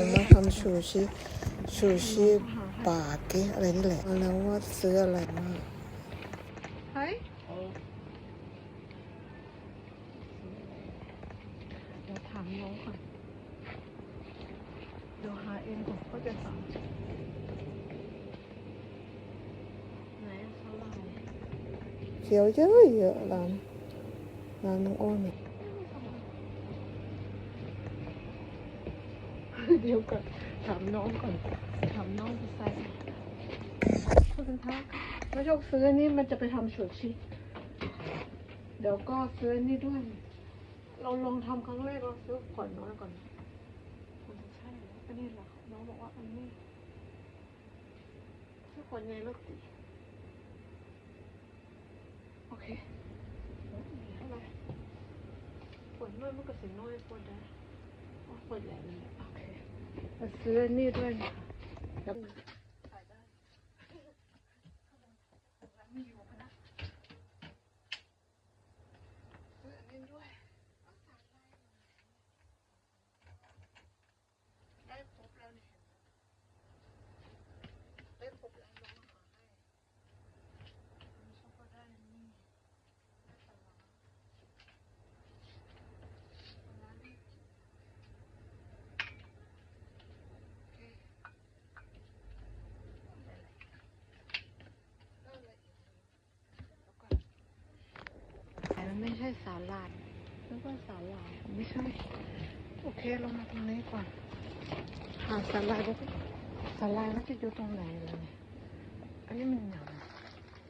งมาทำชูชิชูชิปาเกะอะไรนี่แหละแล้วว่าซื้ออะไรมากเฮ้ยเดี๋ยวถามน้องก่อนเดี๋ยวหาเองก่อนก็จะสั่งไหนสลายเขียวเยอะเยอะร้านร้านน้องอ้อนเนี่ย เดี๋ยวก่อนถามน้องก่อนถามน้องจะใส่คุณทักมาโชคซื้ออันนี่มันจะไปทำชูชีเดี๋ยวก็ซื้ออันนี่ด้วย เราลองทำครั้งแรกเราซื้อขวดน้อยก่อนมันจะใช่เหรออันนี้เหรอน้องบอกว่าอันนี้ซื้อขวดใหญ่แล้วติโอเคเท่าไหร่ขวดน้อยมันก็สิน้อยขวดได้อ๋อขวดใหญ่เลยโอเค มาซื้ออันนี่ด้วยนะคะครับซื้ออันนี้ด้วย ได้ครบแล้วเนี่ยได้ครบแล้วน้องหาให้น้องชอบก็ได้นี่ได้ปลาร้าปลาร้านี่โอเคได้อะไรอีกแล้วก็แต่มัน ไม่ใช่สาหร่ายแล้วก็สาหร่ายไม่ใช่ โอเคเรามาตรงนี้ก่อนหาสาลายก็สาลายมันจะอยู่ตรงไหนเลยเนี่ยอันนี้มันหยัง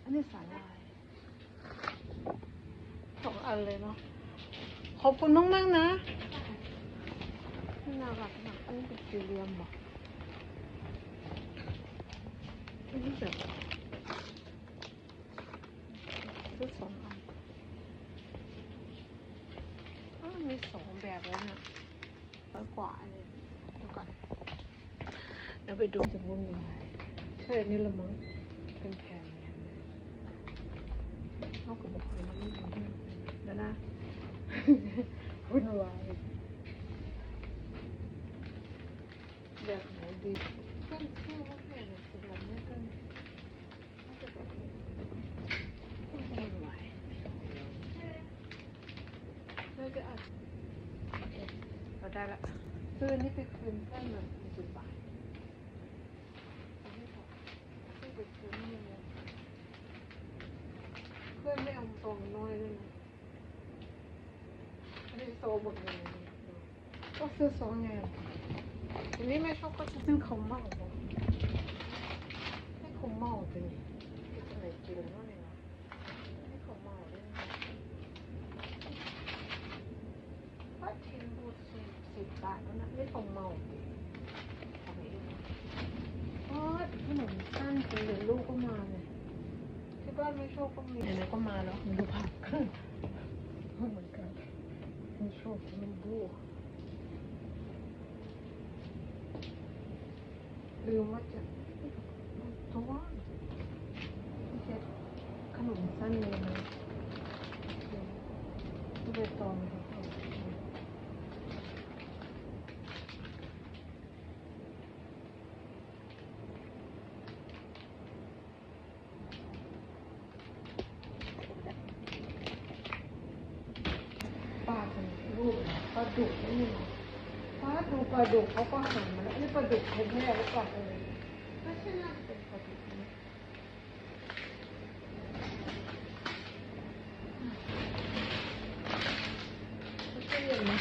อันนี้สาลายสองอันเลยเนาะขอบคุณน้องมากนะน่ารักมากอันนี้เป็นสี่เหลี่ยมเหรออันนี้แบบซื้อสองอันอ้าวมี สองแบบแล้วนะร้อยกว่าเลยเดี๋ยวก่อนเดี๋ยวไปดูจะวุ่นวายใช่นี่ละมั้งเป็นแผ่นเนี่ยเขากับบอกเลยมันไม่ถึงที่เดี๋ยวนะวุ่นวายแบบไหนดีเพื่อนเชื่อว่าแผ่นเนี่ยสำหรับไม่กันน่าจะแบบนี้วุ่นวายน่าจะอาจเรา ได้ละซื้ออันนี้ไปคืนเพื่อนหนึ่งสิบบาทอันนี้ค่ะซื้อไปคืนนี่เลยเพื่อนไม่เอาซองน้อยเลยนะอันนี้โซหมดเลยก็ซื้อซองไงอันนี้ไม่ชอบก็จะซื้อเขาเมาให้เขาเมาไปนี่กินอะไรกินแล้วเนี่ยนะให้เขาวเมาเลยนะ ว่าเทนบู สิสิบบาทแล้วนะไม่ต้องเมาเอาไปเองอ๋อขนมสั้นสีเหลืองลูกก็มาเนี่ยที่บ้านไม่โชคก็มีไหนๆก็มาแล้วมันดูผักเหมือนกันไม่โชคมันบูลืมว่าจะตัวไม่ใช่ขนมสั้นเลยนะที่ใบตองค่ะ ปลาเป็นรูปปลา ดุกนี่ปลาดูปลาดุกเขาก็หั่นมาแล้วนี่ปลาดุกแท้ๆแล้วก่อนเลยไม่ใช่น่าจะเป็นปลาดุกนี่ไม่ใช่เย็นนะ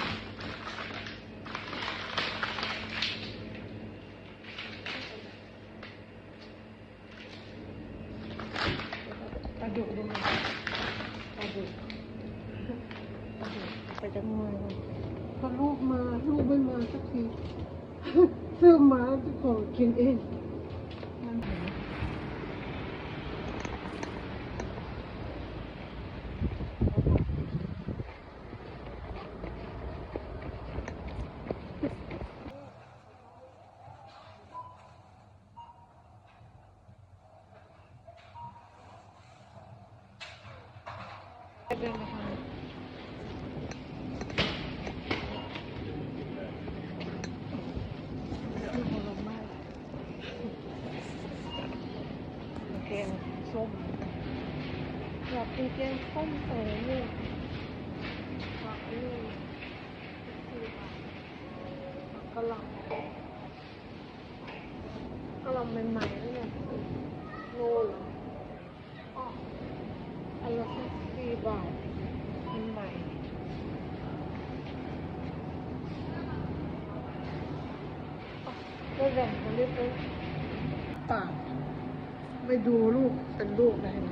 ปลาดุกดูมั้ยปลาดุกไปจังเมือ งพอลูกมาลูกไม่มาสักทีซื้อมาจะขอกินเองเห็นเดินไปทาง แกงส้มใส่เนี่ยผักนี่กกะหล่ำกระหล่ำใหม่ๆนี่เนี่ยโลเหรออ๋ออันละแค่สี่บาทใหม่ๆอ๋อไม่แบ่งกันด้วยเปล่าไม่ดูลูกเป็นลูกได้ไหม